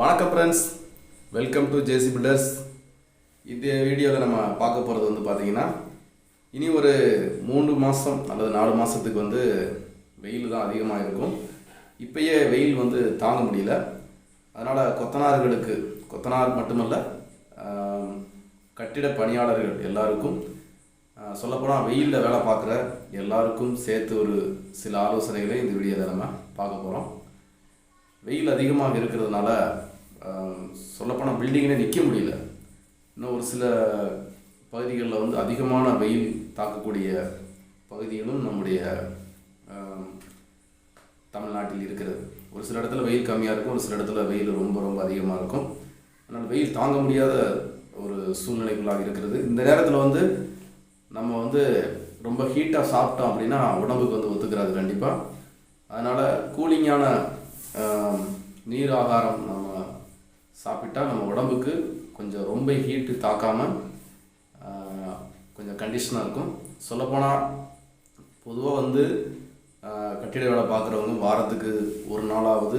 வணக்கம் friends welcome to JC builders இந்த வீடியோவில் நம்ம பார்க்க போகிறது வந்து பார்த்தீங்கன்னா இனி ஒரு மூன்று மாதம் அல்லது நாலு மாதத்துக்கு வந்து வெயில் தான் அதிகமாக இருக்கும். இப்பயே வெயில் வந்து தாங்க முடியல. அதனால் கொத்தனார்களுக்கு கொத்தனார் மட்டுமல்ல கட்டிட பணியாளர்கள் எல்லாருக்கும் சொல்லப்போனால் வெயிலில் வேலை பார்க்குற எல்லாருக்கும் சேர்த்து ஒரு சில ஆலோசனைகளை இந்த வீடியோவில் நம்ம பார்க்க போகிறோம் வெயில் அதிகமாக இருக்கிறதுனால சொல்லப்போனால் பில்டிங்கில் நிற்க முடியல. இன்னும் ஒரு சில பகுதிகளில் வந்து அதிகமான வெயில் தாக்கக்கூடிய பகுதிகளும் நம்முடைய தமிழ்நாட்டில் இருக்கிறது. ஒரு சில இடத்துல வெயில் கம்மியாக இருக்கும் ஒரு சில இடத்துல வெயில் ரொம்ப ரொம்ப அதிகமாக இருக்கும். அதனால் வெயில் தாங்க முடியாத ஒரு சூழ்நிலைகளாக இருக்கிறது. இந்த நேரத்தில் வந்து நம்ம வந்து ரொம்ப ஹீட்டாக சாப்பிட்டோம் அப்படின்னா உடம்புக்கு வந்து ஒத்துக்கிறாது கண்டிப்பாக அதனால் கூலிங்கான நீர் ஆகாரம் நம்ம சாப்பிட்டா நம்ம உடம்புக்கு கொஞ்சம் ரொம்ப ஹீட்டு தாக்காமல் கொஞ்சம் கண்டிஷனாக இருக்கும். சொல்லப்போனால் பொதுவாக வந்து கட்டிட வேலை பார்க்குறவங்க வாரத்துக்கு ஒரு நாளாவது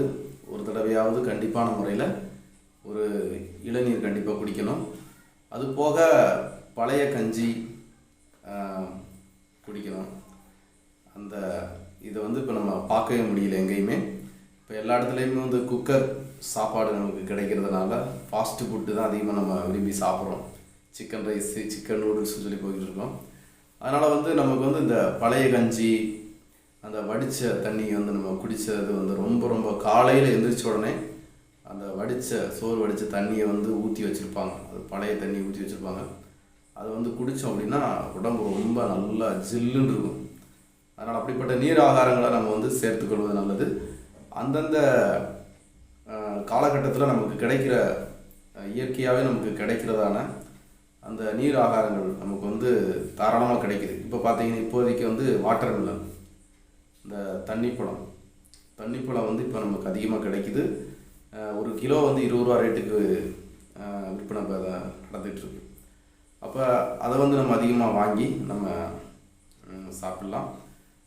ஒரு தடவையாவது கண்டிப்பான முறையில் ஒரு இளநீர் கண்டிப்பாக குடிக்கணும். அது போக பழைய கஞ்சி குடிக்கணும். அந்த இதை வந்து இப்போ நம்ம பார்க்கவே முடியல எங்கேயுமே. இப்போ எல்லா இடத்துலையுமே வந்து குக்கர் சாப்பாடு நமக்கு கிடைக்கிறதுனால ஃபாஸ்ட் ஃபுட்டு தான் அதிகமாக நம்ம விரும்பி சாப்பிட்றோம். சிக்கன் ரைஸு சிக்கன் நூடுல்ஸ்னு சொல்லி போய்கிட்டு இருக்கோம். அதனால் வந்து நமக்கு வந்து இந்த பழைய கஞ்சி அந்த வடித்த தண்ணி வந்து நம்ம குடித்தது வந்து ரொம்ப ரொம்ப காலையில் எழுந்திரிச்ச உடனே அந்த வடித்த சோறு வடித்த தண்ணியை வந்து ஊற்றி வச்சுருப்பாங்க. அது பழைய தண்ணி ஊற்றி வச்சுருப்பாங்க. அது வந்து குடித்தோம் அப்படின்னா உடம்பு ரொம்ப நல்லா ஜில்லுன்னு இருக்கும். அதனால் அப்படிப்பட்ட நீர் ஆகாரங்களை நம்ம வந்து சேர்த்துக்கொள்வது நல்லது. அந்தந்த காலகட்டத்தில் நமக்கு கிடைக்கிற இயற்கையாகவே நமக்கு கிடைக்கிறதான அந்த நீர் ஆகாரங்கள் நமக்கு வந்து தாராளமாக கிடைக்குது. இப்போ பார்த்தீங்கன்னா இப்போதைக்கு வந்து வாட்டர் மில்லன் இந்த தண்ணிப்பழம். தண்ணிப்பழம் வந்து இப்போ நமக்கு அதிகமாக கிடைக்குது. ஒரு கிலோ வந்து இருபது ரூபா ரேட்டுக்கு விற்பனை நடந்துகிட்ருக்கு. அப்போ அதை வந்து நம்ம அதிகமாக வாங்கி நம்ம சாப்பிட்லாம்.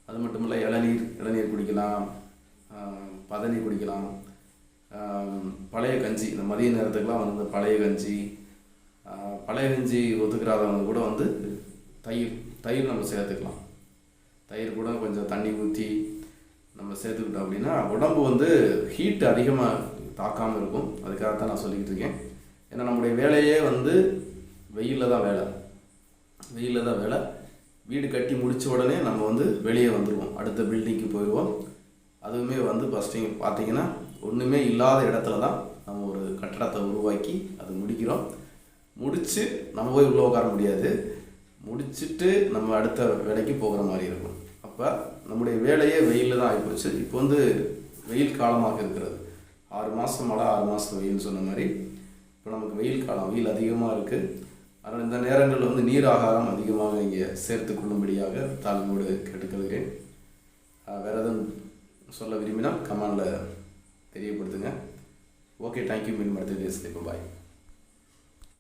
அது மட்டும் இல்லை இளநீர் இளநீர் குடிக்கலாம். பதனி குடிக்கலாம். பழைய கஞ்சி இந்த மதிய நேரத்துக்குலாம் வந்து இந்த பழைய கஞ்சி பழைய கஞ்சி ஒத்துக்கிறாதவங்க கூட வந்து தயிர் தயிர் நம்ம சேர்த்துக்கலாம். தயிர் கூட கொஞ்சம் தண்ணி ஊற்றி நம்ம சேர்த்துக்கிட்டோம் அப்படின்னா உடம்பு வந்து ஹீட் அதிகமாக தாக்காமல் இருக்கும். அதுக்காக தான் நான் சொல்லிக்கிட்டு இருக்கேன். ஏன்னா நம்முடைய வேலையே வந்து வெயிலில் தான் வேலை. வெயிலில் தான் வேலை. வீடு கட்டி முடிச்ச உடனே நம்ம வந்து வெளியே வந்துடுவோம் அடுத்த பில்டிங்க்கு போயிடுவோம் அதுவுமே வந்து ஃபஸ்ட்டு பார்த்தீங்கன்னா ஒன்றுமே இல்லாத இடத்துல தான் நம்ம ஒரு கட்டடத்தை உருவாக்கி அது முடிக்கிறோம். முடித்து நம்ம போய் உள்ளே உட்கார முடியாது. முடிச்சுட்டு நம்ம அடுத்த வேலைக்கு போகிற மாதிரி இருக்கும். அப்போ நம்முடைய வேலையே வெயிலில் தான் ஆகிப்போச்சு இப்போ வந்து வெயில் காலமாக இருக்கிறது. ஆறு மாதம் மழை ஆறு மாதம் வெயில் சொன்ன மாதிரி இப்போ நமக்கு வெயில் காலம் வெயில் அதிகமாக இருக்குது அதனால் இந்த நேரங்களில் வந்து நீர் ஆகாரம் அதிகமாக இங்கே சேர்த்து கொள்ளும்படியாக தாழ்வோடு கேட்டுக்கொள்கிறேன். வேறு எதுவும் சொல்ல விரும்பினால் கமெண்டில் தெரியப்படுத்துங்க. ஓகே தேங்க்யூ மீன் அடுத்த பேசுகிறேன் இப்போ பாய்